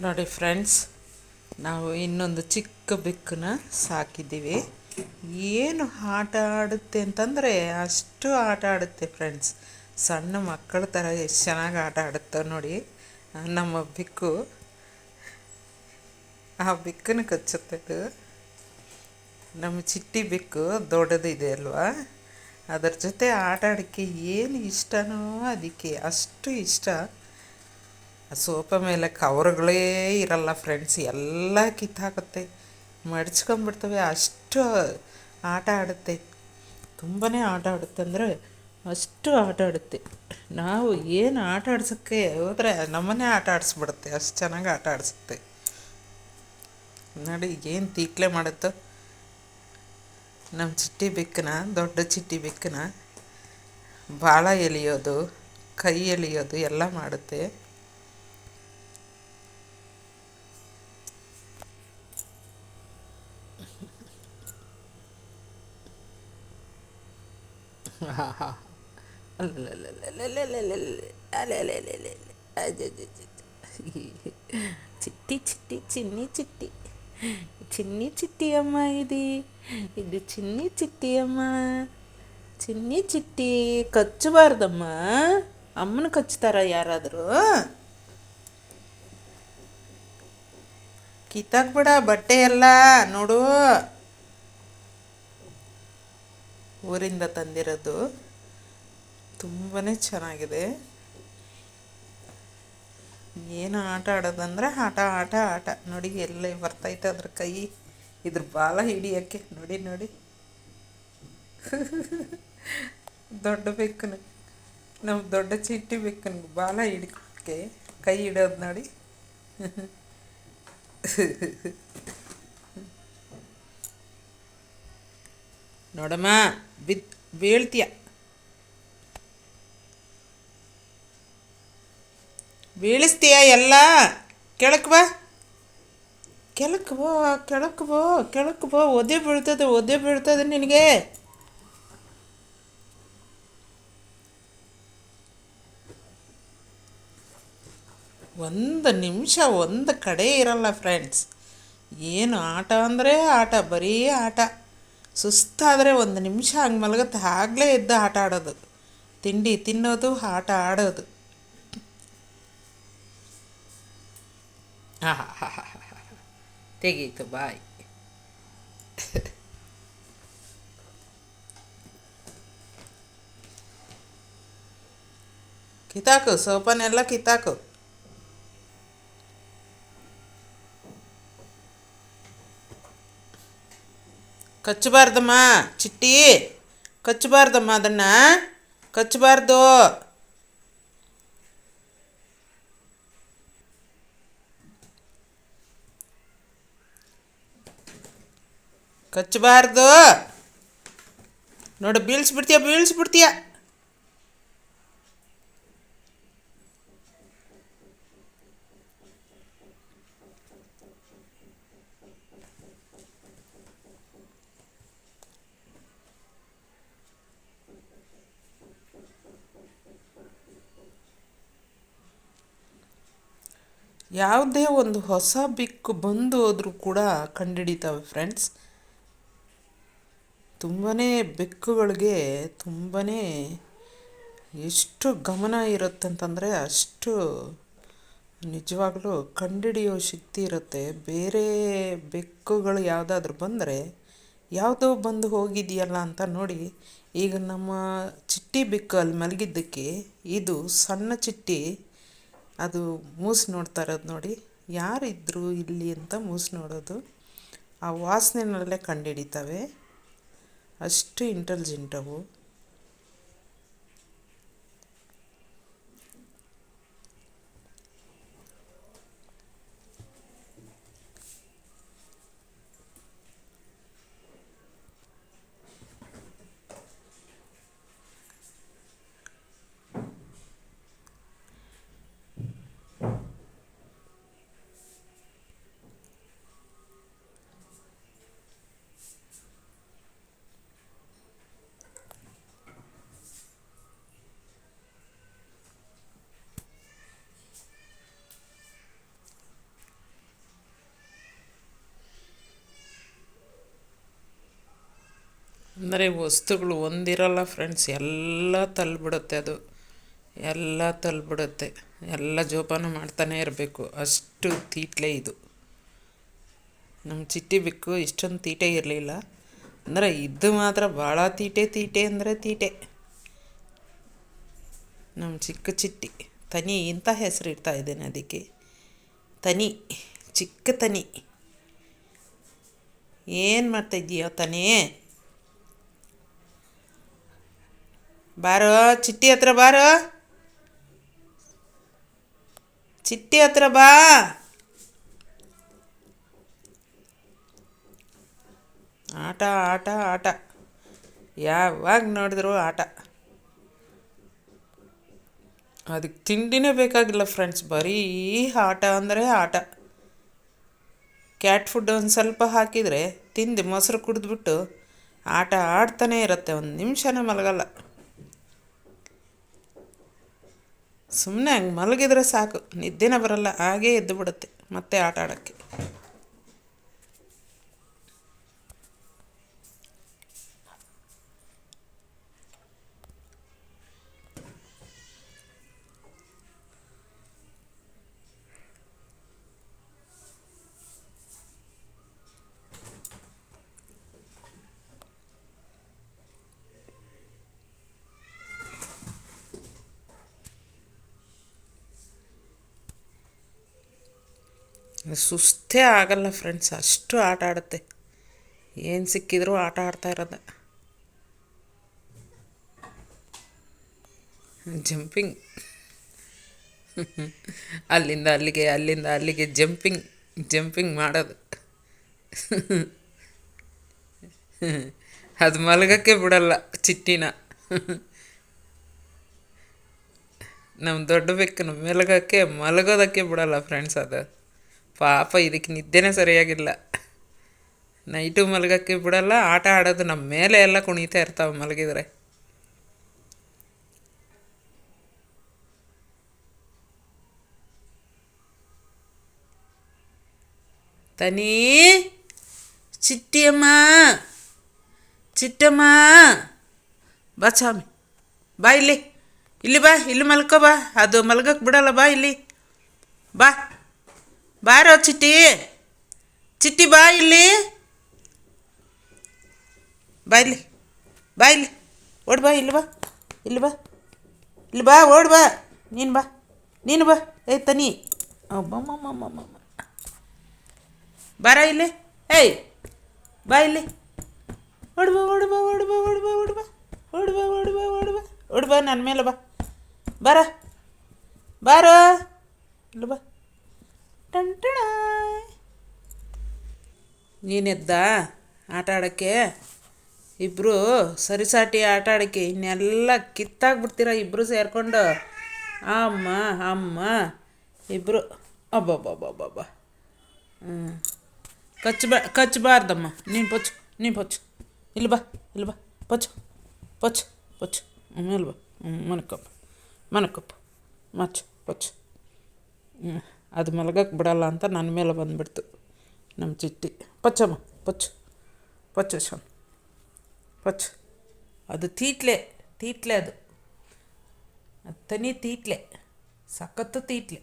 ನೋಡಿ ಫ್ರೆಂಡ್ಸ್, ನಾವು ಇನ್ನೊಂದು ಚಿಕ್ಕ ಬೆಕ್ಕನ್ನ ಸಾಕಿದ್ದೀವಿ. ಏನು ಆಟ ಆಡುತ್ತೆ ಅಂತಂದರೆ ಅಷ್ಟು ಆಟ ಆಡುತ್ತೆ ಫ್ರೆಂಡ್ಸ್. ಸಣ್ಣ ಮಕ್ಕಳ ಥರ ಎಷ್ಟು ಚೆನ್ನಾಗಿ ಆಟ ಆಡುತ್ತೆ ನೋಡಿ ನಮ್ಮ ಬೆಕ್ಕು. ಆ ಬೆಕ್ಕನ ಕಚ್ಚುತ್ತೆ ನಮ್ಮ ಚಿಟ್ಟಿ ಬೆಕ್ಕು ದೊಡ್ಡದಿದೆ ಅಲ್ವಾ? ಅದರ ಜೊತೆ ಆಟ ಆಡೋಕ್ಕೆ ಏನು ಇಷ್ಟನೋ ಅದಕ್ಕೆ ಅಷ್ಟು ಇಷ್ಟ. ಸೋಫಾ ಮೇಲೆ ಕವರ್ಗಳೇ ಇರಲ್ಲ ಫ್ರೆಂಡ್ಸ್ ಎಲ್ಲ ಕಿತ್ತಾಕುತ್ತೆ ಮಡ್ಚ್ಕೊಂಬಿಡ್ತವೆ ಅಷ್ಟು ಆಟ ಆಡುತ್ತೆ. ತುಂಬಾ ಆಟ ಆಡುತ್ತೆ ಅಂದರೆ ಅಷ್ಟು ಆಟ ಆಡುತ್ತೆ. ನಾವು ಏನು ಆಟ ಆಡ್ಸೋಕ್ಕೆ ಹೋದರೆ ನಮ್ಮನ್ನೇ ಆಟ ಆಡಿಸ್ಬಿಡುತ್ತೆ, ಅಷ್ಟು ಚೆನ್ನಾಗಿ ಆಟ ಆಡಿಸುತ್ತೆ. ನೋಡಿ, ಏನು ತೀಟ್ಲೆ ಮಾಡುತ್ತೋ. ನಮ್ಮ ಚಿಟ್ಟಿ ಬೆಕ್ಕನ, ದೊಡ್ಡ ಚಿಟ್ಟಿ ಬೆಕ್ಕನ, ಬಾಳ ಎಲಿಯೋದು ಕೈ ಎಲಿಯೋದು ಎಲ್ಲ ಮಾಡುತ್ತೆ. ಹಾಂ ಹಾಂ ಚಿಟ್ಟಿ ಚಿಟ್ಟಿ, ಚಿನ್ನಿ ಚಿಟ್ಟಿ. ಚಿನ್ನಿ, ಚಿಟ್ಟಿಯಮ್ಮ ಇದೆ. ಇದು ಚಿನ್ನಿ, ಚಿಟ್ಟಿಯಮ್ಮ. ಚಿನ್ನಿ, ಚಿಟ್ಟಿ ಕಚ್ಚಬಾರ್ದಮ್ಮ. ಅಮ್ಮನ ಕಚ್ತಾರ ಯಾರಾದರೂ? ಕಿತ್ತಾಕ್ಬೇಡ ಬಟ್ಟೆ ಎಲ್ಲ ನೋಡು. ಊರಿಂದ ತಂದಿರೋದು ತುಂಬಾ ಚೆನ್ನಾಗಿದೆ. ಏನು ಆಟ ಆಡೋದಂದ್ರೆ ಆಟ ಆಟ ಆಟ. ನೋಡಿ, ಎಲ್ಲ ಬರ್ತೈತೆ ಅದ್ರ ಕೈ. ಇದ್ರ ಬಾಲ ಹಿಡಿಯೋಕ್ಕೆ. ನೋಡಿ ನೋಡಿ. ದೊಡ್ಡ ಬೆಕ್ಕನ. ನಮ್ಮ ದೊಡ್ಡ ಚಿಟ್ಟಿ ಬೆಕ್ಕನ ಬಾಲ ಹಿಡಿಯೋಕ್ಕೆ ಕೈ ಹಿಡೋದು ನೋಡಿ. ನೋಡಮ್ಮ ಬಿದ್ ಬೀಳ್ತೀಯ. ಬೀಳಿಸ್ತೀಯ ಎಲ್ಲ? ಕೆಳಕ್ವಾ? ಕೆಳಕ್ಬೋ ಬಾ ಕೆಳಕ್ಕೆ ಬಾ ಕೆಳಕ್ಕೆ ಬಾ ಒದೆ ಬೀಳ್ತದೆ ಒದೆ ಬೀಳ್ತದೆ ನಿನಗೆ. ಒಂದು ನಿಮಿಷ, ಒಂದು ಕಡೆ ಇರಲ್ಲ ಫ್ರೆಂಡ್ಸ್ ಏನು ಆಟ ಅಂದರೆ ಆಟ, ಬರೀ ಆಟ. ಸುಸ್ತಾದರೆ ಒಂದು ನಿಮಿಷ ಹಂಗೆ ಮಲಗುತ್ತೆ. ಆಗಲೇ ಎದ್ದು ಆಟ ಆಡೋದು. ತಿಂಡಿ ತಿನ್ನೋದು ಆಟ ಆಡೋದು. ಹಾ ಹಾ ಹಾ ಹಾ ತೆಗೀತು ಬಾಯ್. ಕಿತ್ತಾಕು ಸೋಪನೆಲ್ಲ ಕಿತ್ತಾಕು ಕಚ್ಚಬಾರ್ದಮ್ಮ ಚಿಟ್ಟಿ. ಕಚ್ಚಬಾರ್ದಮ್ಮ ಅದನ್ನು. ಕಚ್ಚಬಾರ್ದು. ಕಚ್ಚಬಾರ್ದು. ನೋಡು ಬೀಳ್ಸ್ಬಿಡ್ತೀಯ ಬೀಳ್ಸ್ಬಿಡ್ತೀಯ. ಯಾವುದೇ ಒಂದು ಹೊಸ ಬಿಕ್ಕು ಬಂದು ಹೋದರೂ ಕೂಡ ಕಂಡುಹಿಡಿತಾವೆ ಫ್ರೆಂಡ್ಸ್ ತುಂಬಾ ಬೆಕ್ಕುಗಳಿಗೆ ತುಂಬಾ ಎಷ್ಟು ಗಮನ ಇರುತ್ತಂತಂದರೆ ಅಷ್ಟು ನಿಜವಾಗ್ಲೂ ಕಂಡುಹಿಡಿಯೋ ಶಕ್ತಿ ಇರುತ್ತೆ. ಬೇರೆ ಬೆಕ್ಕುಗಳು ಯಾವುದಾದ್ರೂ ಬಂದರೆ ಯಾವುದೋ ಬಂದು ಹೋಗಿದೆಯಲ್ಲ ಅಂತ ನೋಡಿ, ಈಗ ನಮ್ಮ ಚಿಟ್ಟಿ ಬೆಕ್ಕು ಅಲ್ಲಿ ಮಲಗಿದ್ದಕ್ಕೆ ಇದು ಸಣ್ಣ ಚಿಟ್ಟಿ ಅದು ಮೂಸು ನೋಡ್ತಾ ಇರೋದು ನೋಡಿ. ಯಾರಿದ್ರು ಇಲ್ಲಿ ಅಂತ ಮೂಸು ನೋಡೋದು. ಆ ವಾಸನೆನಲ್ಲೇ ಕಂಡುಹಿಡಿತವೆ ಅಷ್ಟು ಇಂಟೆಲಿಜೆಂಟ್ ಅವು. ಅಂದರೆ ವಸ್ತುಗಳು ಒಂದಿರಲ್ಲ ಫ್ರೆಂಡ್ಸ್ ಎಲ್ಲ ತಲ್ಬಿಡುತ್ತೆ ಅದು. ಎಲ್ಲ ತಲ್ಬಿಡುತ್ತೆ. ಎಲ್ಲ ಜೋಪಾನ ಮಾಡ್ತಾನೆ ಇರಬೇಕು. ಅಷ್ಟು ತೀಟ್ಲೆ ಇದು. ನಮ್ಮ ಚಿಟ್ಟಿ ಬಿಕ್ಕು, ಇಷ್ಟೊಂದು ತೀಟೆ ಇರಲಿಲ್ಲ. ಅಂದರೆ ಇದು ಮಾತ್ರ ಭಾಳ ತೀಟೆ ತೀಟೆ ಅಂದರೆ ತೀಟೆ. ನಮ್ಮ ಚಿಕ್ಕ ಚಿಟ್ಟಿ, ತನಿ ಇಂಥ ಹೆಸರು ಇಡ್ತಾ ಇದ್ದೇನೆ ಅದಕ್ಕೆ. ತನಿ, ಚಿಕ್ಕ ತನಿ. ಏನು ಮಾಡ್ತಾ ಇದೀಯ ತನೇ? ಬಾರೋ, ಚಿಟ್ಟಿ ಹತ್ರ ಬಾರೋ. ಚಿಟ್ಟಿ ಹತ್ರ ಬಾ. ಆಟ ಆಟ ಆಟ. ಯಾವಾಗ ನೋಡಿದ್ರು ಆಟ. ಅದಕ್ಕೆ ತಿಂಡಿನೇ ಬೇಕಾಗಿಲ್ಲ ಫ್ರೆಂಡ್ಸ್ ಬರೀ ಆಟ ಅಂದರೆ ಆಟ. ಕ್ಯಾಟ್ ಫುಡ್ ಒಂದು ಸ್ವಲ್ಪ ಹಾಕಿದರೆ ತಿಂದು ಮೊಸರು ಕುಡಿದ್ಬಿಟ್ಟು ಆಟ ಆಡ್ತಾನೇ ಇರುತ್ತೆ. ಒಂದು ನಿಮಿಷನೇ ಮಲಗಲ್ಲ. ಸುಮ್ಮನೆ ಹಂಗೆ ಮಲಗಿದ್ರೆ ಸಾಕು. ನಿದ್ದೆನೇ ಬರಲ್ಲ ಹಾಗೇ ಎದ್ದು ಬಿಡುತ್ತೆ ಮತ್ತೆ ಆಟ ಆಡೋಕ್ಕೆ. ಸುಸ್ತೇ ಆಗಲ್ಲ ಫ್ರೆಂಡ್ಸ್ ಅಷ್ಟು ಆಟ ಆಡುತ್ತೆ. ಏನು ಸಿಕ್ಕಿದ್ರೂ ಆಟ ಆಡ್ತಾ ಇರೋದ. ಜಂಪಿಂಗ್ ಅಲ್ಲಿಂದ ಅಲ್ಲಿಗೆ ಅಲ್ಲಿಂದ ಅಲ್ಲಿಗೆ ಜಂಪಿಂಗ್ ಜಂಪಿಂಗ್ ಮಾಡೋದು. ಅದು ಮಲಗಕ್ಕೆ ಬಿಡಲ್ಲ ಚಿಟ್ಟಿನ. ನಮ್ಮ ದೊಡ್ಡ ಬೆಕ್ಕನ್ನು ಮಲಗಕ್ಕೆ, ಮಲಗೋದಕ್ಕೆ ಬಿಡಲ್ಲ ಫ್ರೆಂಡ್ಸ್ ಅದು. ಪಾಪ ಇದಕ್ಕೆ ನಿದ್ದೆನೇ ಸರಿಯಾಗಿಲ್ಲ. ನೈಟು ಮಲಗಕ್ಕೆ ಬಿಡಲ್ಲ, ಆಟ ಆಡೋದು ನಮ್ಮ ಮೇಲೆ ಎಲ್ಲ ಕುಣಿತಾ ಇರ್ತಾವೆ ಮಲಗಿದ್ರೆ. ತನಿ, ಚಿಟ್ಟಿಯಮ್ಮ, ಚಿಟ್ಟಮ್ಮ, ಬಾ ಸ್ವಾಮಿ, ಬಾ ಇಲ್ಲಿ. ಇಲ್ಲಿ ಬಾ, ಇಲ್ಲಿ ಮಲ್ಕೋ ಬಾ. ಅದು ಮಲ್ಗಕ್ಕೆ ಬಿಡಲ್ಲ, ಬಾ ಇಲ್ಲಿ. ಬಾ. ಬಾರೋ ಚಿಟ್ಟಿ. ಚಿಟ್ಟಿ ಬಾ ಇಲ್ಲಿ. ಬಾ ಇಲ್ಲಿ. ಬಾ ಇಲ್ಲಿ. ಓಡ್ ಬಾ, ಇಲ್ಲಿ ಬಾ. ಇಲ್ಲಿ ಬಾ. ಇಲ್ಲಿ ಬಾ, ಓಡ್ ಬಾ. ನೀನು ಬಾ. ನೀನು ಬಾ. ಏ, ತನಿ. ಬಾರ ಇಲ್ಲಿ. ಏಯ್, ಬಾ ಇಲ್ಲಿ. ಓಡ್ಬಾ ಓಡ್ಬಾ ಓಡ್ ಬಾ, ಓಡು ಬಾ, ಓಡ್ ಬಾ ಓಡ್ ಬಾ. ನನ್ನ ಮೇಲೆ ಬಾ. ಬಾರ. ಬಾರ. ಇಲ್ಲಿ ಬಾ. ಟಂಟಣ ನೀನೆದ್ದ ಆಟ ಆಡೋಕ್ಕೆ? ಇಬ್ಬರು ಸರಿಸಾಟಿ ಆಟ ಆಡೋಕ್ಕೆ ಇನ್ನೆಲ್ಲ ಕಿತ್ತಾಗ್ಬಿಡ್ತೀರ ಇಬ್ಬರು ಸೇರಿಕೊಂಡು? ಅಮ್ಮ ಅಮ್ಮ. ಇಬ್ಬರು ಅಬ್ಬಬ್ಬಬ್ಬಬ್ಬ ಹ್ಞೂ ಕಚ್ಚ ಕಚ್ಚಬಾರ್ದಮ್ಮ ನೀನು ಪೊಚ್ಚು ನೀನು ಪೊಚ್ಚು. ಇಲ್ಲಿ ಬಾ ಇಲ್ಲಿ ಬಾ. ಪೊಚ್ಚು ಪೊಚ್ಚು ಪೊಚ್ಚು. ಇಲ್ಲಿ ಬಾ. ಹ್ಞೂ ಮನಕಪ್ಪ ಮನಕಪ್ಪ. ಮಚ್ಚು, ಪೊಚ್ಚು. ಹ್ಞೂ ಅದು ಮಲಗಕ್ಕೆ ಬಿಡಲ್ಲ ಅಂತ ನನ್ನ ಮೇಲೆ ಬಂದುಬಿಡ್ತು ನಮ್ಮ ಚಿಟ್ಟಿ. ಪಚ್ಚಮ್ಮ ಪಚ್ಚು ಪಚ್ಚು ಶಮ್ ಪಚ್ಚು. ಅದು ತೀಟ್ಲೆ ತೀಟ್ಲೆ ಅದು. ಅದು ತನಿ ತೀಟ್ಲೆ, ಸಖತ್ತು ತೀಟ್ಲೆ.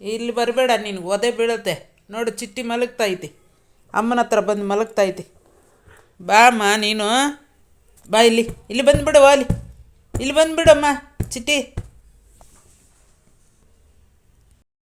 ಇಲ್ಲಿ ಬರಬೇಡ, ನೀನು ಒದೆ ಬೀಳುತ್ತೆ. ನೋಡು, ಚಿಟ್ಟಿ ಮಲಗ್ತಾ ಐತಿ. ಅಮ್ಮನ ಹತ್ರ ಬಂದು ಮಲಗ್ತಾ ಐತಿ. ಬಾ ಅಮ್ಮ, ನೀನು. ಬಾ ಇಲ್ಲಿ ಇಲ್ಲಿ ಬಂದುಬಿಡು, ಅಲ್ಲಿ. ಇಲ್ಲಿ ಬಂದುಬಿಡಮ್ಮ ಚಿಟ್ಟಿ.